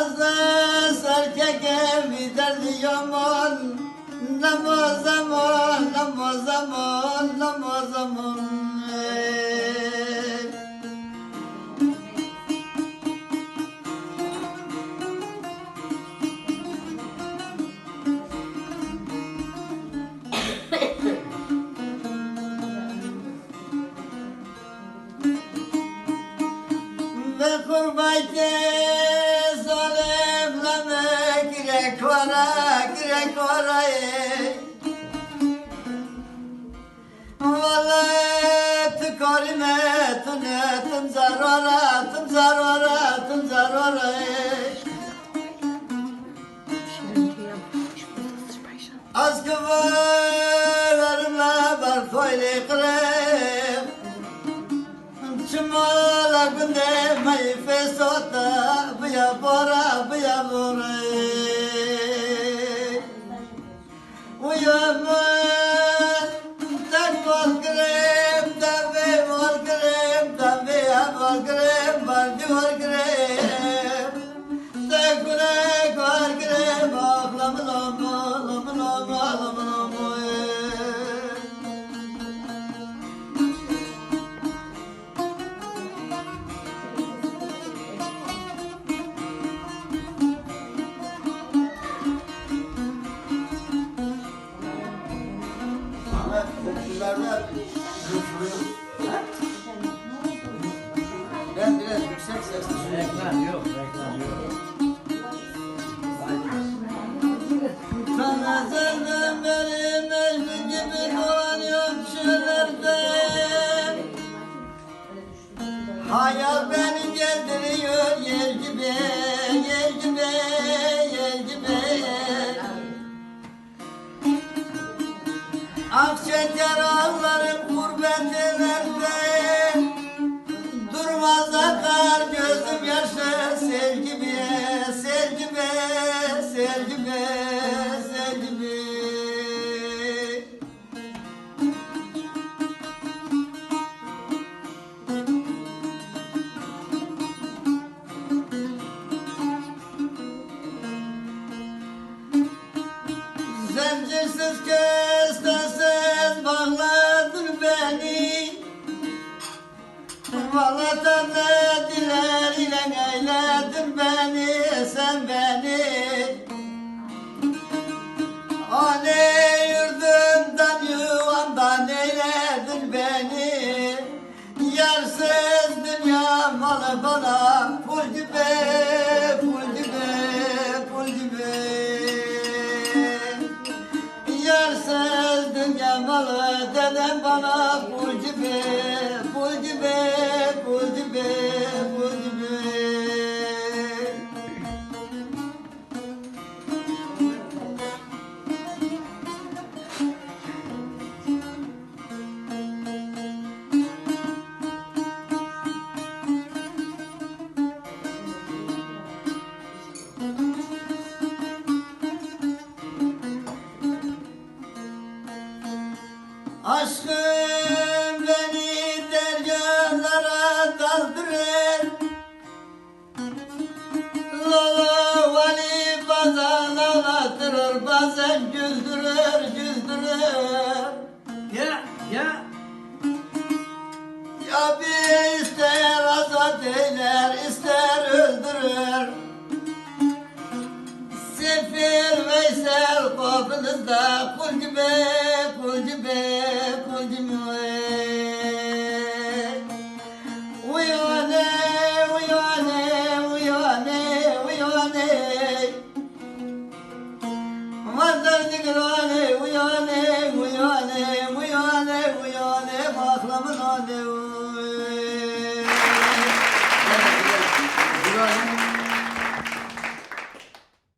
Nazlı serkeke biterdi yaman Namaz zaman, namaz zaman, namaz zaman Ve kurbayte girek vara, girek vara ey. Vallahi tükarime tünetim zarara, tüm zarara, tüm zarara ey. Az kıvırlarımla var koyli kırım Çımala günde mayfe komşularda götürüyor. Ben biraz yüksek sesle söyleyeyim. Reklam yok, reklam yok. Sana senden beri mecnun gibi dolanıyorum şehirlerde Hayal beni gezdiriyor yer gibi, yer gibi Akşeker ağlarım gurbet ellerde Durmaz akar gözüm yaşlı sel gibi, sel gibi, sel gibi, Diler ile eyledin beni sen beni? Ane yurdumdan yuvamdan eyledin beni? Yersiz dünya malı bana pul gibi pul gibi pul gibi. Yersiz dünya malı dedem bana pul Aşkım beni deryalara daldırır Lala vali bazen ağlatırır Bazen güldürür güldürür. Ya, ya. Ya bir ister azat eyler ister öldürür. Sefil Veysel kapınızda kul gibi Mazlar digrane uyane uyane uyane uyane Mahlamın ane